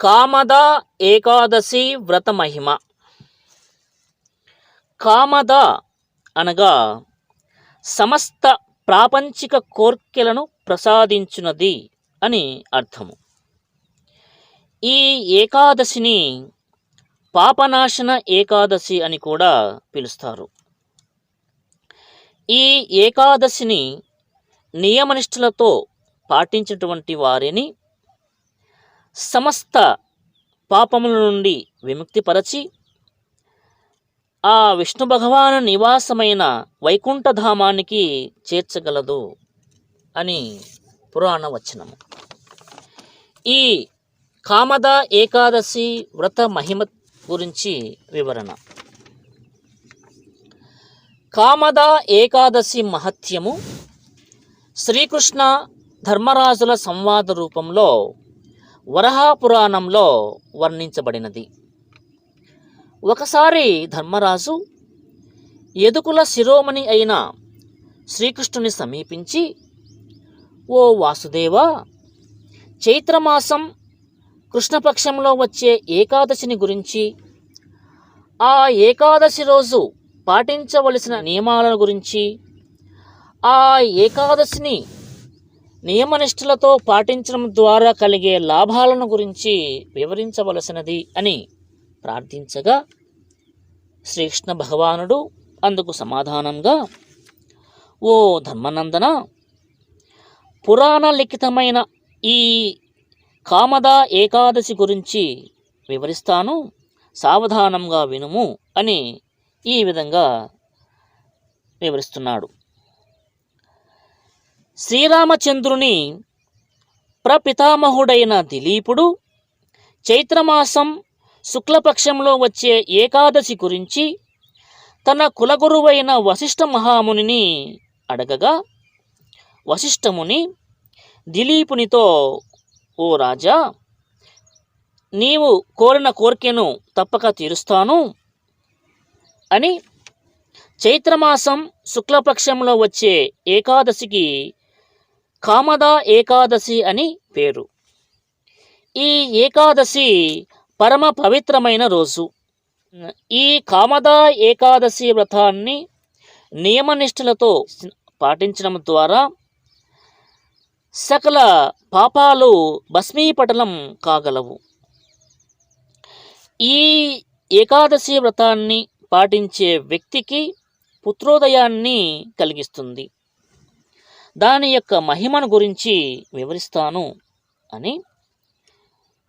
కామద ఏకాదశి వ్రత మహిమ కామద అనగా సమస్త ప్రాపంచిక కోర్కెలను ప్రసాదించున్నది అని అర్థము. ఈ ఏకాదశిని పాపనాశన ఏకాదశి అని కూడా పిలుస్తారు. ఈ ఏకాదశిని నియమనిష్టలతో పాటించినటువంటి వారిని సమస్త పాపముల నుండి విముక్తిపరచి ఆ విష్ణు భగవాను నివాసమైన వైకుంఠధామానికి చేర్చగలదు అని పురాణ వచనము. ఈ కామద ఏకాదశి వ్రత మహిమ గురించి వివరణ. కామద ఏకాదశి మహత్యము శ్రీకృష్ణ ధర్మరాజుల సంవాద రూపంలో వరహా పురాణంలో వర్ణించబడినది. ఒకసారి ధర్మరాజు ఎదుకుల శిరోమణి అయిన శ్రీకృష్ణుని సమీపించి ఓ వాసుదేవా చైత్రమాసం కృష్ణపక్షంలో వచ్చే ఏకాదశిని గురించి ఆ ఏకాదశి రోజు పాటించవలసిన నియమాల గురించి ఆ ఏకాదశిని నియమనిష్టలతో పాటించడం ద్వారా కలిగే లాభాలను గురించి వివరించవలసినది అని ప్రార్థించగా శ్రీకృష్ణ భగవానుడు అందుకు సమాధానంగా ఓ ధర్మనందన పురాణ లిఖితమైన ఈ కామద ఏకాదశి గురించి వివరిస్తాను సావధానంగా వినుము అని ఈ విధంగా వివరిస్తున్నాడు. శ్రీరామచంద్రుని ప్రపితామహుడైన దిలీపుడు చైత్రమాసం శుక్లపక్షంలో వచ్చే ఏకాదశి గురించి తన కులగురువైన వశిష్ఠ మహామునిని అడగగా వశిష్ఠముని దిలీపునితో ఓ రాజా నీవు కోరిన కోరికను తప్పక తీరుస్తాను అని చైత్రమాసం శుక్లపక్షంలో వచ్చే ఏకాదశికి కామద ఏకాదశి అని పేరు. ఈ ఏకాదశి పరమ పవిత్రమైన రోజు. ఈ కామద ఏకాదశి వ్రతాన్ని నియమనిష్టలతో పాటించడం ద్వారా సకల పాపాలు భస్మీపటలం కాగలవు. ఈ ఏకాదశి వ్రతాన్ని పాటించే వ్యక్తికి పుత్రోదయాన్ని కలిగిస్తుంది. దాని యొక్క మహిమను గురించి వివరిస్తాను అని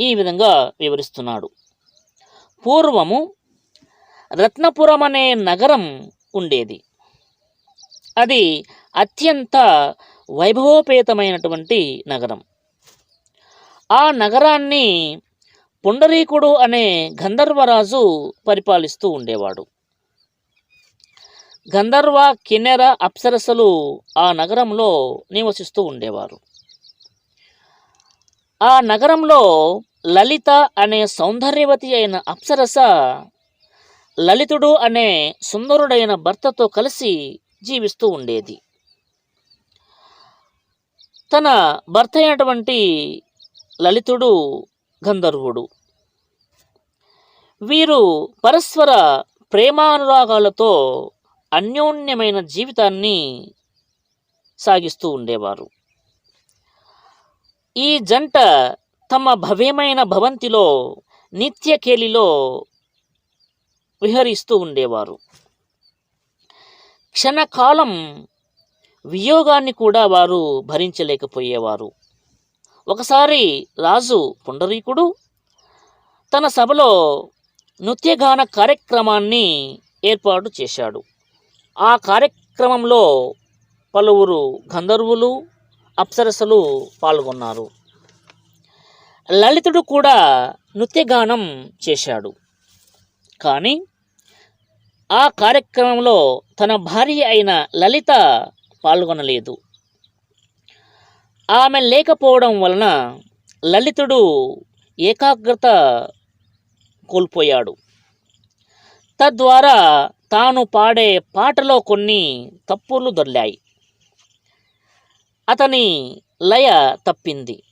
ఈ విధంగా వివరిస్తున్నాడు. పూర్వము రత్నపురం అనే నగరం ఉండేది. అది అత్యంత వైభవోపేతమైనటువంటి నగరం. ఆ నగరాన్ని పుండరీకుడు అనే గంధర్వరాజు పరిపాలిస్తూ ఉండేవాడు. గంధర్వ కిన్నెర అప్సరసలు ఆ నగరంలో నివసిస్తూ ఉండేవారు. ఆ నగరంలో లలిత అనే సౌందర్యవతి అయిన అప్సరస లలితుడు అనే సుందరుడైన భర్తతో కలిసి జీవిస్తూ ఉండేది. తన భర్త అయినటువంటి లలితుడు గంధర్వుడు. వీరు పరస్పర ప్రేమానురాగాలతో అన్యోన్యమైన జీవితాన్ని సాగిస్తూ ఉండేవారు. ఈ జంట తమ భవ్యమైన భవంతిలో నిత్యకేలిలో విహరిస్తూ ఉండేవారు. క్షణకాలం వియోగాన్ని కూడా వారు భరించలేకపోయేవారు. ఒకసారి రాజు పుండరీకుడు తన సభలో నృత్యగాన కార్యక్రమాన్ని ఏర్పాటు చేశాడు. ఆ కార్యక్రమంలో పలువురు గంధర్వులు అప్సరసలు పాల్గొన్నారు. లలితుడు కూడా నృత్యగానం చేశాడు. కానీ ఆ కార్యక్రమంలో తన భార్య అయిన లలిత పాల్గొనలేదు. ఆమె లేకపోవడం వలన లలితుడు ఏకాగ్రత కోల్పోయాడు. తద్వారా తాను పాడే పాటలో కొన్ని తప్పులు దొర్లాయి. అతని లయ తప్పింది.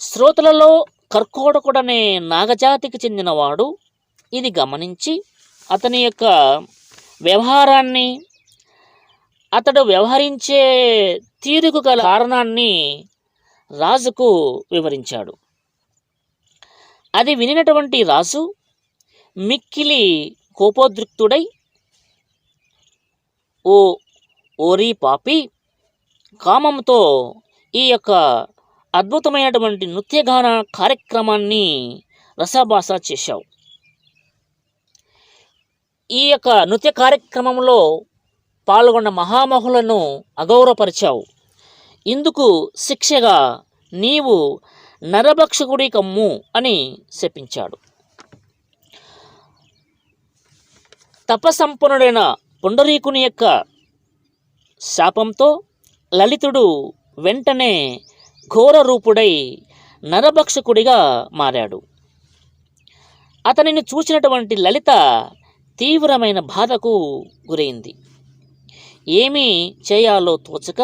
శ్రోతలలో కర్కోటకుడనే నాగజాతికి చెందినవాడు ఇది గమనించి అతని యొక్క వ్యవహారాన్ని అతడు వ్యవహరించే తీరుకు గల కారణాన్ని రాజుకు వివరించాడు. అది వినినటువంటి రాజు మిక్కిలి కోపోద్రిక్తుడై ఓ ఓరీ పాపి కామంతో ఈ యొక్క అద్భుతమైనటువంటి నృత్యగాన కార్యక్రమాన్ని రసాభాస చేశావు. ఈ యొక్క నృత్య కార్యక్రమంలో పాల్గొన్న మహామహులను అగౌరవపరిచావు. ఇందుకు శిక్షగా నీవు నరభక్షకుడి కమ్ము అని శపించాడు. తపసంపన్నుడైన పుండరీకుని యొక్క శాపంతో లలితుడు వెంటనే ఘోర రూపుడై నరభక్షకుడిగా మారాడు. అతనిని చూసినటువంటి లలిత తీవ్రమైన బాధకు గురైంది. ఏమీ చేయాలో తోచక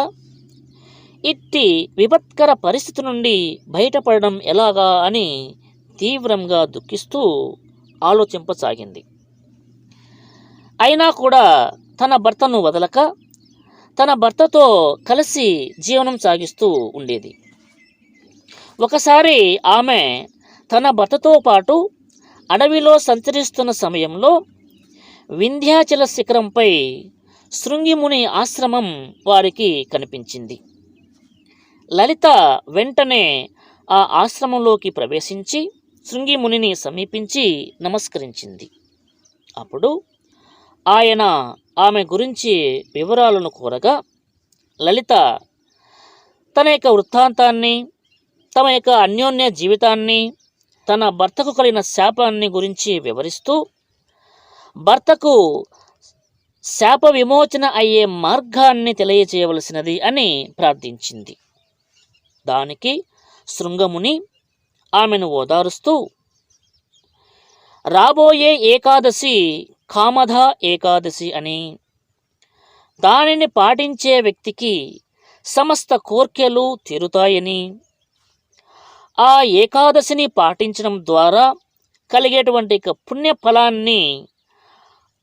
ఇట్టి విపత్కర పరిస్థితి నుండి బయటపడడం ఎలాగా అని తీవ్రంగా దుఃఖిస్తూ ఆలోచింపసాగింది. అయినా కూడా తన భర్తను వదలక తన భర్తతో కలిసి జీవనం సాగిస్తూ ఉండేది. ఒకసారి ఆమె తన భర్తతో పాటు అడవిలో సంచరిస్తున్న సమయంలో వింధ్యాచల శిఖరంపై శృంగిముని ఆశ్రమం వారికి కనిపించింది. లలిత వెంటనే ఆ ఆశ్రమంలోకి ప్రవేశించి శృంగిమునిని సమీపించి నమస్కరించింది. అప్పుడు ఆయన ఆమె గురించి వివరాలను కోరగా లలిత తన యొక్క వృత్తాంతాన్ని తమ యొక్క అన్యోన్య జీవితాన్ని తన భర్తకు కలిగిన శాపాన్ని గురించి వివరిస్తూ భర్తకు శాప విమోచన అయ్యే మార్గాన్ని తెలియచేయవలసినది అని ప్రార్థించింది. దానికి శృంగముని ఆమెను ఓదారుస్తూ రాబోయే ఏకాదశి కామధ ఏకాదశి అని. దానిని పాటించే వ్యక్తికి సమస్త కోర్కెలు తీరుతాయని. ఆ ఏకాదశిని పాటించడం ద్వారా కలిగేటువంటి యొక్క పుణ్య ఫలాన్ని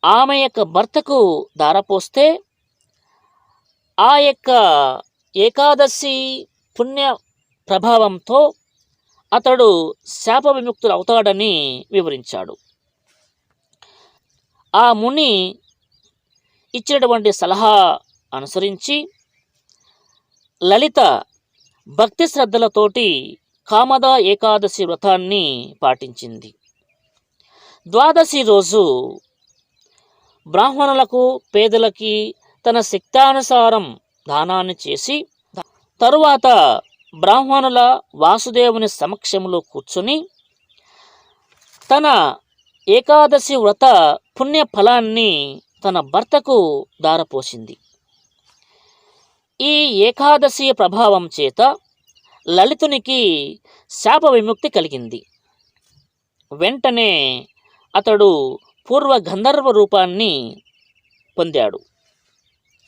ఆమె యొక్క భర్తకు దారపోస్తే ఆ యొక్క ఏకాదశి పుణ్య ప్రభావంతో అతడు శాప విముక్తుడు అవుతాడని వివరించాడు. ఆ ముని ఇచ్చినటువంటి సలహా అనుసరించి లలిత భక్తి శ్రద్ధలతోటి కామద ఏకాదశి వ్రతాన్ని పాటించింది. ద్వాదశి రోజు బ్రాహ్మణులకు పేదలకి తన శక్తానుసారం దానాన్ని చేసి తరువాత బ్రాహ్మణుల వాసుదేవుని సమక్షంలో కూర్చుని తన ఏకాదశి వ్రత పుణ్య ఫలాన్ని తన భర్తకు దారపోసింది. ఈ ఏకాదశి ప్రభావం చేత లలితునికి శాప విముక్తి కలిగింది. వెంటనే అతడు పూర్వ గంధర్వ రూపాన్ని పొందాడు.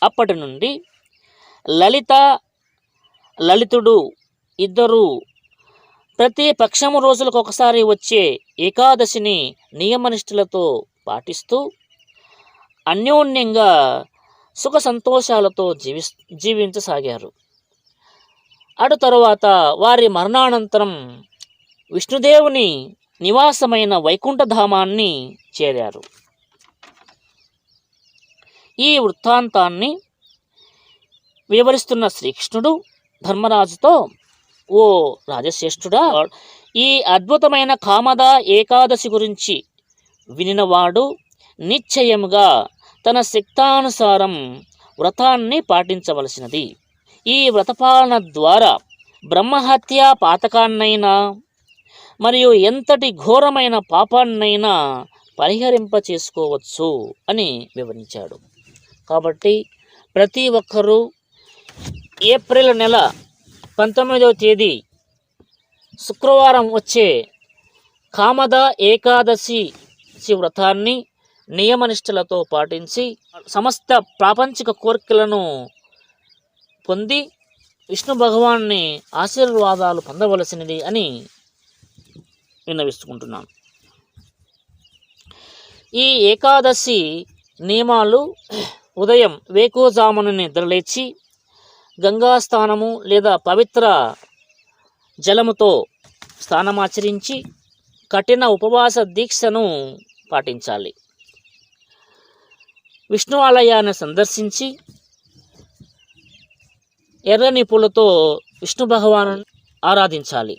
అప్పటి నుండి లలిత లలితుడు ఇద్దరు ప్రతి పక్షము రోజులకు ఒకసారి వచ్చే ఏకాదశిని నియమనిష్ఠులతో పాటిస్తూ అన్యోన్యంగా సుఖ సంతోషాలతో జీవి జీవించసాగారు. అటు తరువాత వారి మరణానంతరం విష్ణుదేవుని నివాసమైన వైకుంఠధామాన్ని చేరారు. ఈ వృత్తాంతాన్ని వివరిస్తున్న శ్రీకృష్ణుడు ధర్మరాజుతో ఓ రాజశ్రేష్ఠుడా ఈ అద్భుతమైన కామద ఏకాదశి గురించి వినినవాడు నిశ్చయముగా తన శక్తానుసారం వ్రతాన్ని పాటించవలసినది. ఈ వ్రతపాలన ద్వారా బ్రహ్మహత్య పాతకాన్నైనా మరియు ఎంతటి ఘోరమైన పాపాన్నైనా పరిహరింప చేసుకోవచ్చు అని వివరించాడు. కాబట్టి ప్రతి ఒక్కరూ ఏప్రిల్ నెల పంతొమ్మిదవ తేదీ శుక్రవారం వచ్చే కామద ఏకాదశి వ్రతాన్ని నియమనిష్టలతో పాటించి సమస్త ప్రాపంచిక కోరికలను పొంది విష్ణు భగవాన్ని ఆశీర్వాదాలు పొందవలసినది అని విన్నవిస్తుకుంటున్నాను ఈ ఏకాదశి నియమాలు ఉదయం వేకోజామున నిద్రలేచి గంగా స్నానము లేదా పవిత్ర జలముతో స్నానమాచరించి కఠిన ఉపవాస దీక్షను పాటించాలి. విష్ణు ఆలయాన్ని సందర్శించి ఎర్రని పూలతో విష్ణు భగవాను ఆరాధించాలి.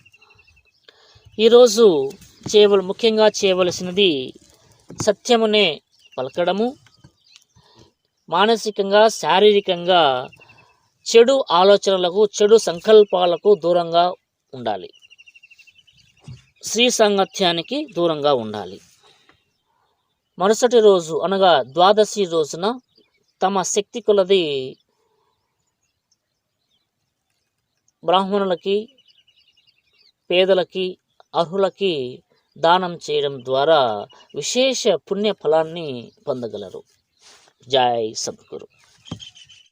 ఈరోజు చేయవల ముఖ్యంగా చేయవలసినది సత్యమునే పలకడము. మానసికంగా శారీరకంగా చెడు ఆలోచనలకు చెడు సంకల్పాలకు దూరంగా ఉండాలి. స్త్రీ సాంగత్యానికి దూరంగా ఉండాలి. మరుసటి రోజు అనగా ద్వాదశి రోజున తమ శక్తి కొలది బ్రాహ్మణులకి పేదలకి అర్హులకి దానం చేయడం ద్వారా విశేష పుణ్య ఫలాన్ని పొందగలరు. జై సద్గురు.